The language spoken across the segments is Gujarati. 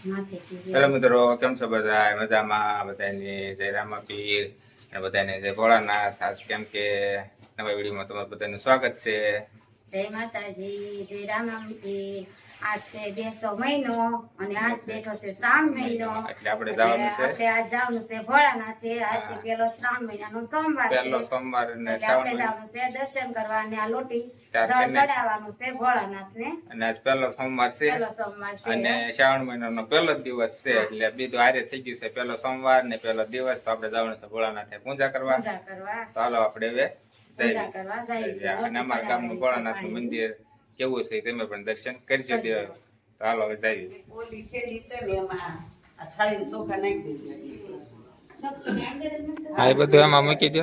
હેલો મિત્રો કેમ છો બધા? મજામાં? બધાની જય રામા પીર અને બધાને જય ભોળાનાથ. ખાસ કેમ કે નવા વિડીયોમાં તમારું બધાનું સ્વાગત છે. જય માતાજી જય રામામતી આજ છે બેસતો મહિનો અને આજ બેઠો છે શ્રાવણ મહિનો. એટલે આપણે જવાનું છે. આપણે આજ જવાનું છે ભોળાનાથે આજથી પેલો શ્રાવણ મહિનાનો સોમવાર છે. સોમવાર ને આપણે જવાનું છે દર્શન કરવા અને આ લોટી. ચડાવવાનું છે ભોળાનાથને. અને આજ પેલો સોમવાર છે. પેલો સોમવાર છે. અને શ્રાવણ મહિનાનો પહેલો જ દિવસ છે. એટલે બીજું આરે થઈ ગયું છે પેલો સોમવાર ને પેલો દિવસ. તો આપણે જવાનું છે ભોળાનાથે પૂજા કરવા. પૂજા કરવા. તો હાલો આપણે હવે પૂજા કરવા જઈએ અને અમારા ગામનું ભોળાનાથનું મંદિર. કેવું છે તમે પણ દર્શન કરજો દેવ તો હાલો હવે જઈએ. ઓલી થેલી છે ને એમાં આ ચોખા નાખી દેજો. હા એ બધું એમાં મૂકી દો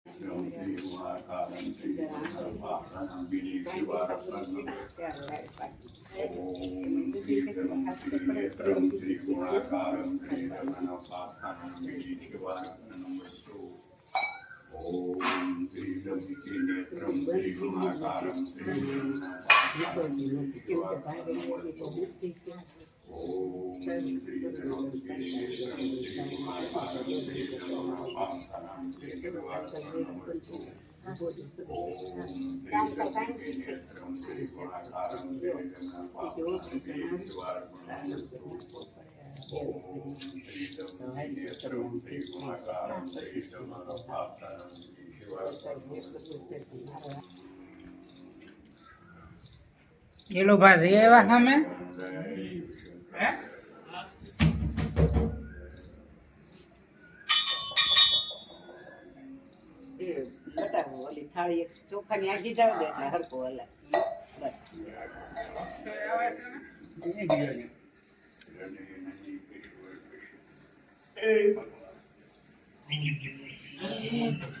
งทีวาคาลันติสัพพะนังบินิวิวารัตังโอมทีตังทีตรังทีวาคาลันติสัพพะนังบินิวิวารัตังโอ બે ભાઈ એવા દીધી પાથરી મેં કીધું હવે શાંતિ ત્યાં પૂરું થયું જય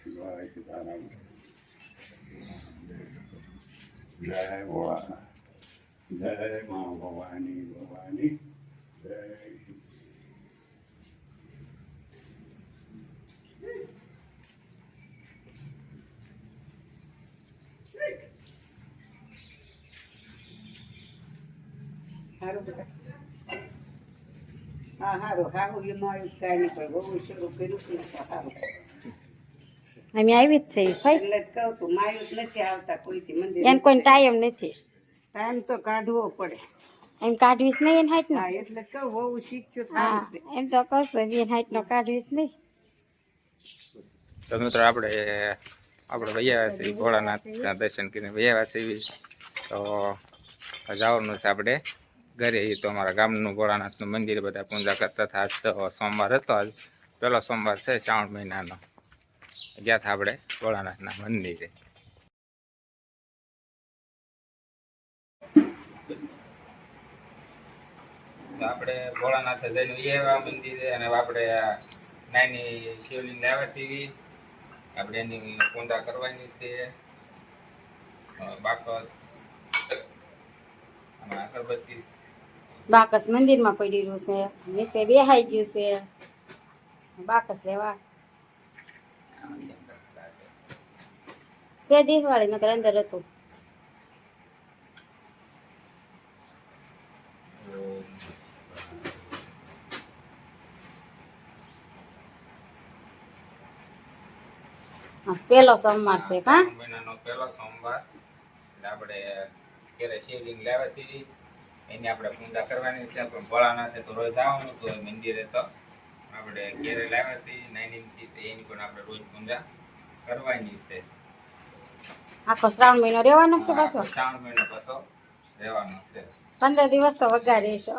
જાઓ ઓમ નમઃ શિવાય ઓમ નમઃ શિવાય સીતારામ જય ભોળા જય મા ભવાની ભવાની જય સારું બેટા હા હારું હારું એમાં આવ્યું કાંઈ નહીં પણ બહુ શરૂ કર્યું છે ને તો હારું અમે આવી જ છે એટલે કહું છું માયું નથી આવતા કોઈથી મંદિર એને કોઈ ટાઈમ નથી. ટાઈમ તો કાઢવો પડે. એમ કાઢવીશ નહીં એને હાઈટ નો એટલે કહું બહુ શીખ્યું હા એમ તો કહું છું એને હાઈટ નો કાઢવીશ નહીં. તો મિત્રો આપણે આપણે વૈયાવાસી ભોળાનાથના દર્શન કરીને વૈયાવાસી તો જવાનું છે આપણે ઘરે તો અમારા ગામનું ભોળાનાથનું મંદિર બધા પૂજા કરતા હતા. આજ તો સોમવાર હતો આજ. પહેલો સોમવાર છે શ્રાવણ મહિનાનો. ગયા હતા આપણે, ભોળાનાથના મંદિરે. આપણે ભોળાનાથે જઈને એવા મંદિરે અને આપણે નાની શિવલિંગ લાવ્યા સીવી આપણે એની પૂજા કરવાની છે. બાકસ. અગરબત્તી. બાકસ મંદિરમાં પડેલું છે. નીચે બેહાઈ ગયું છે. બાકસ લેવા. આની અંદર રાખે છે. છે દેહવાળી નકર અંદર હતું ઓમ આ પેલો સોમવાર છે કા શ્રાવણ મહિનાનો પહેલો સોમવાર એટલે આપણે ઘરે શિવલિંગ લાવ્યા છીએ એની આપણે પૂજા કરવાની છે પણ ભોળાનાથે તો રોજ આવવાનું તો મંદિરે તો આપણે ઘેરે લાવ્યા છીએ નાની તો એની પણ આપણે રોજ પૂજા કરવાની છે. આખો શ્રાવણ મહિનો રહેવાનો છે પાછો? શ્રાવણ મહિનો પાછો રહેવાનો છે. પંદર દિવસ તો વગા રહેશો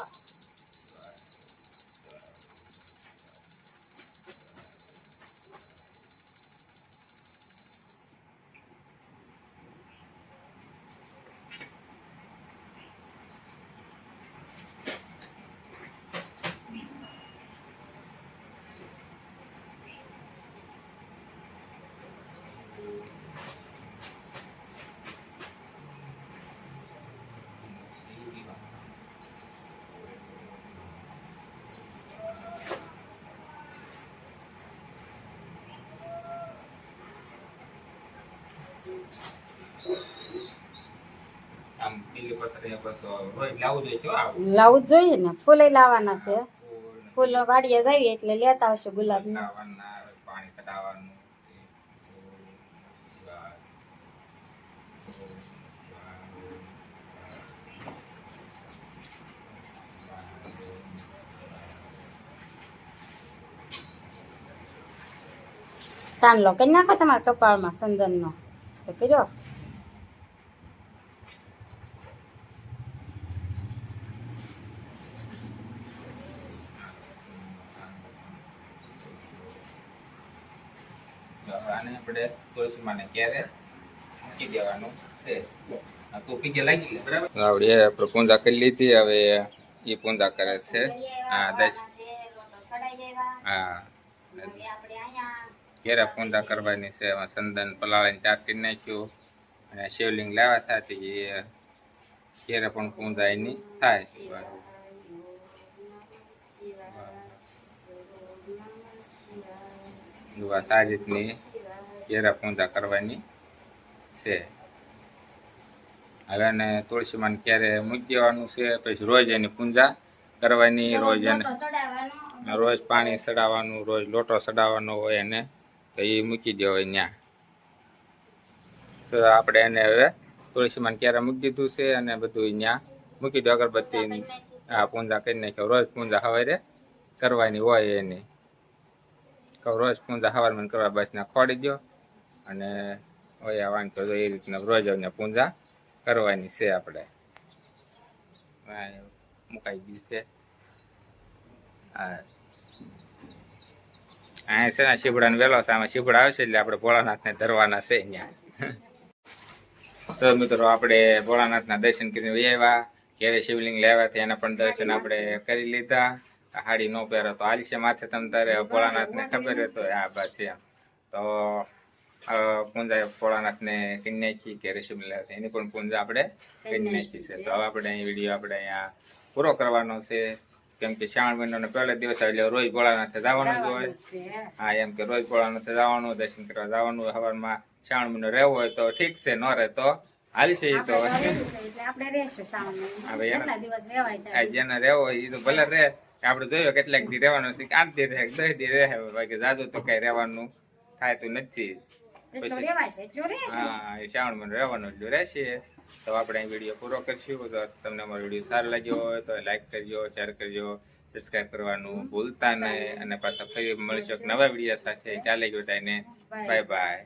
આમ બીલી પત્રી પાછો રોજ લાવવું જોઈએ ને. ફૂલે લાવવાના છે. ફૂલ. વાડીએ જઈએ એટલે લેતા આવશે ગુલાબનું. સાંજલો કઈ નાખો તમારા કપાળમાં સંદનનો. તો કર્યો તો આને આપણે તુલસીમાને ક્યારે મૂકી દેવાનું છે. પીકે લાગી બરાબર? આવડે આપણે પૂજા કરી લીધી હવે એ પૂંજા કરે છે. હા દસ. હા ઘેરે પૂંજા કરવાની છે એમાં સંદન પલાળીને ચાકી નાખ્યું અને શિવલિંગ લાવ્યા થતી એ ઘેરે પણ પૂજા એની થાય. એવા આ રીતની ઘેરે પૂંજા કરવાની છે. હવે એને તુલસીમાં ક્યારે મૂકી દેવાનું છે પછી રોજ એની પૂજા કરવાની રોજ એને રોજ પાણી ચડાવવાનું રોજ લોટો ચડાવવાનો હોય એને તો એ મૂકી દેવાય ત્યાં તો આપણે એને હવે તુલસીમાં ક્યારે મૂકી દીધું છે અને બધું ત્યાં મૂકી દો અગરબત્તી હા પૂંજા કરી નાખ્યો. રોજ પૂંજા સવારે કરવાની હોય એની. રોજ પૂંજા સવારમાં કરવા બસ ને ખોડી દો અને ઓયા વાંચતો તો એ રીતના રોજ એને પૂજા કરવાની છે આપણે. મુકાઈ ગઈ છે. હા. છે ને શીપડાને વેલો છે, આમાં શીપડા આવશે એટલે આપણે ભોળાનાથને ધરવાના છે અહીંયા. તો મિત્રો આપણે ભોળાનાથના દર્શન કરીને આવ્યા. ઘેરે શિવલિંગ લેવાથી એના પણ દર્શન આપણે કરી લીધા. હાડી નો પહેરો તો હાલશે માથે તમ તારે, ભોળાનાથને ખબર હતો આ બસ એમ. તો પૂંજા ભોળાનાથને નાખી ઘેરે શિવલિંગ લેવા એની પણ પૂંજા આપણે નાખી છે. તો હવે આપણે અહીં વીડિયો આપણે અહીંયા પૂરો કરવાનો છે. કેમ કે શ્રાવણ મહિનાનો પહેલો દિવસ એટલે રોજ ભોળાનાથે જવાનું જ હોય. હા એમ કે રોજ ભોળાનાથે જવાનું દર્શન કરવા જવાનું સવારમાં શ્રાવણ મહિનો રહેવો હોય તો ઠીક છે ન રહે તો હાલી છે તો. જેને રહેવો હોય એ તો ભલે રહે આપણે જોયો કેટલાક દી રહેવાનું છે કે આઠ દી રહે દસ દી રહે બાકી જાજુ તો કઈ રહેવાનું થાય તો નથી. જેટલો પછી- છે એટલો રહે હા એ શ્રાવણ મહિનો રહેવાનું એટલું રહેશે. તો આપણે અહીં વીડિયો પૂરો કરશું. તો તમને અમારો વીડિયો સારો લાગ્યો હોય તો લાઈક કરજો શેર કરજો સબસ્ક્રાઈબ કરવાનું ભૂલતા નહીં. અને પાછા ફરી મળીશું નવા વીડિયો સાથે. ચાલે ગયો બાય બાય.